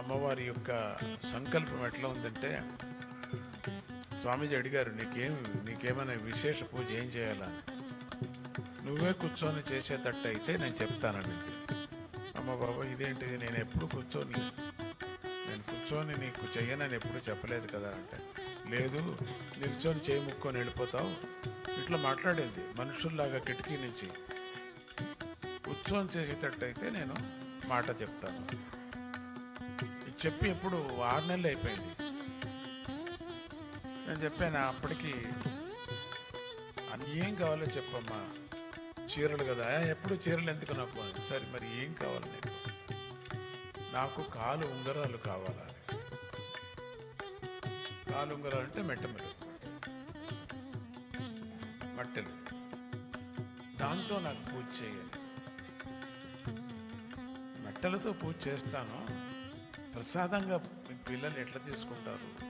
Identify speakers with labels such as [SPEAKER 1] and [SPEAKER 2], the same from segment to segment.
[SPEAKER 1] అమ్మవారి యొక్క సంకల్పం ఎట్లా ఉందంటే స్వామీజీ అడిగారు నీకేం నీకేమైనా విశేష పూజ ఏం చేయాలా? నువ్వే కూర్చొని చేసేటట్టు అయితే నేను చెప్తానండి అమ్మ బాబా ఇదేంటిది నేను ఎప్పుడు కూర్చొని నేను కూర్చొని నీకు చెయ్యనని ఎప్పుడు చెప్పలేదు కదా అంటే లేదు నిల్చొని చేయి ముక్కొని వెళ్ళిపోతావు. ఇట్లా మాట్లాడింది మనుషుల్లాగా కిటికీ నుంచి. కూర్చొని చేసేటట్టు అయితే నేను మాట చెప్తాను. చెప్పి ఎప్పుడు ఆరు నెలలు అయిపోయింది. నేను చెప్పాను అప్పటికి అన్ని ఏం కావాలో చెప్పమ్మా. చీరలు కదా. ఎప్పుడు చీరలు ఎందుకు నాకు సరే మరి ఏం కావాలి నీకు? నాకు కాలు ఉంగరాలు కావాలా? కాలు ఉంగరాలు అంటే మెట్టమెలు మట్టెలు. దాంతో నాకు పూజ చేయాలి. మెట్టలతో పూజ చేస్తాను. ప్రసాదంగా మీ పిల్లలు ఎట్లా తీసుకుంటారు?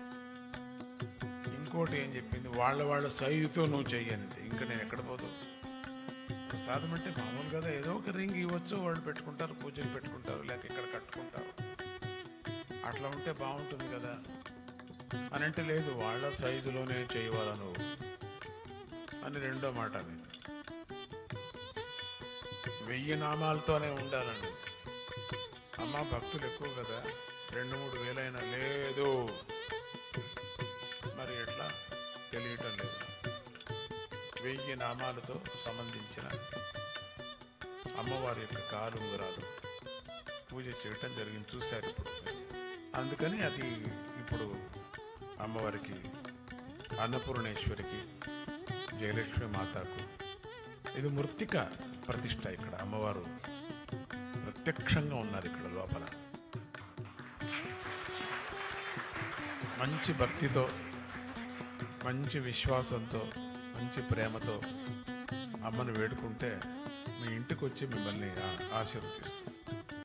[SPEAKER 1] ఇంకోటి ఏం చెప్పింది? వాళ్ళ వాళ్ళ సైజుతో నువ్వు చెయ్యనిది ఇంకా నేను ఎక్కడ పోదు ప్రసాదం అంటే మామూలు కదా ఏదో ఒక రింగ్ ఇవ్వచ్చు వాళ్ళు పెట్టుకుంటారు పూజలు పెట్టుకుంటారు లేక ఇక్కడ కట్టుకుంటారు. అట్లా ఉంటే బాగుంటుంది కదా. అని అంటే లేదు వాళ్ళ సైజులోనే చేయవాలా నువ్వు? అని రెండో మాట అది వెయ్యి నామాలతోనే ఉండాలండి. అమ్మ భక్తులు ఎక్కువ కదా. రెండు మూడు వేలైనా లేదు. మరి ఎట్లా? తెలియటం లేదు. వెయ్యి నామాలతో సంబంధించిన అమ్మవారి యొక్క కాలుంగురాలు పూజ చేయటం జరిగింది. చూశారు ఇప్పుడు. అందుకని అది ఇప్పుడు అమ్మవారికి అన్నపూర్ణేశ్వరికి జయలక్ష్మి మాతకు ఇది మృత్తిక ప్రతిష్ట ఇక్కడ అమ్మవారు. ప్రత్యక్షంగా ఉన్నారు ఇక్కడ లోపల. మంచి భక్తితో మంచి విశ్వాసంతో మంచి ప్రేమతో అమ్మను వేడుకుంటే మీ ఇంటికి వచ్చి మిమ్మల్ని ఆశీర్వదిస్తాం ఆశీర్వదిస్తుంది.